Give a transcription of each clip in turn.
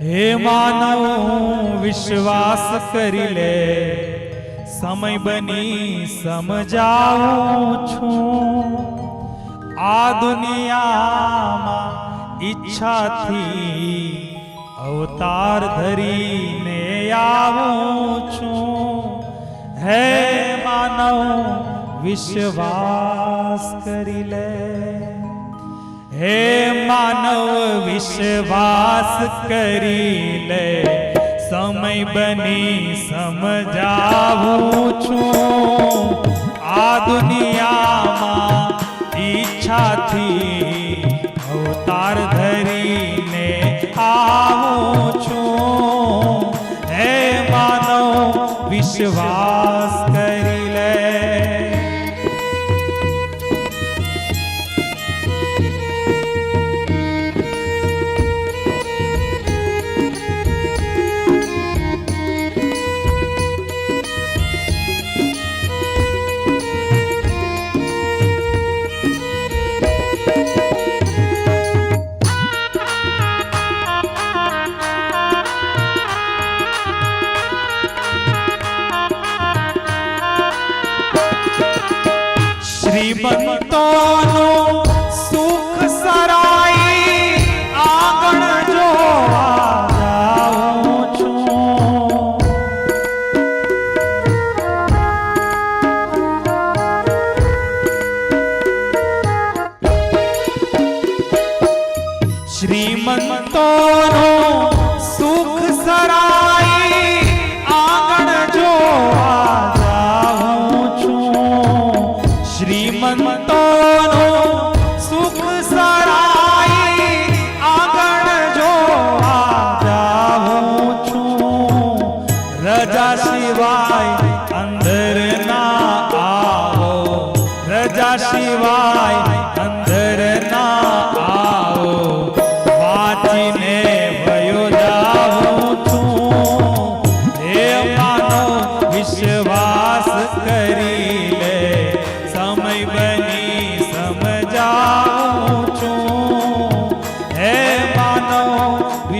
હે માનવ, વિશ્વાસ કરી લે. સમય બની સમજાવું છું. આ દુનિયામાં ઈચ્છાથી અવતાર ધરીને આવું છું. હે માનવ, વિશ્વાસ કરી લે. હે માનવ વિશ્વાસ કરી લે. સમય બની સમજાવું છું. આ દુનિયામાં ઈચ્છાથી અવતાર ધરીને આવું છું. હે માનવ વિશ્વાસ કરી 慢慢的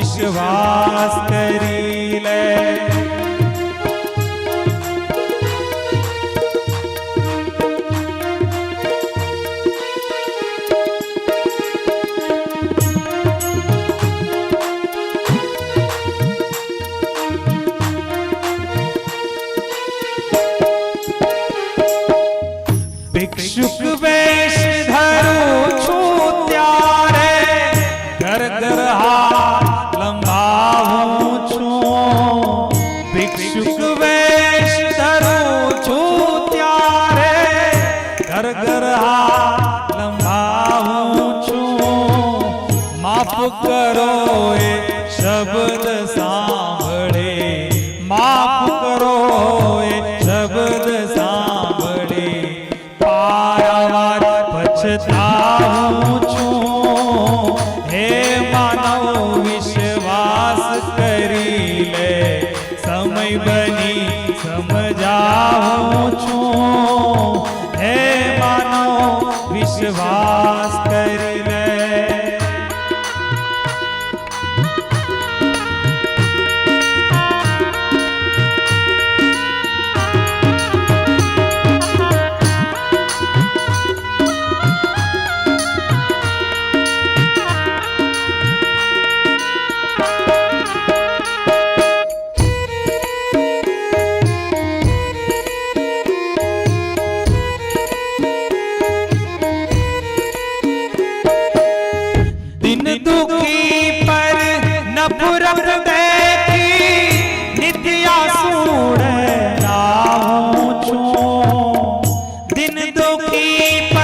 વિશ્વાસ કરી સમય બની સમજાવું છું. હે માનો વિશ્વાસ দুঃখী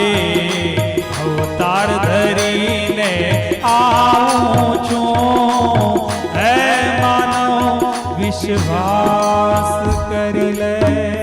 આજે અવતાર ધરીને આવું છું. હે માનવ વિશ્વાસ કરી લે.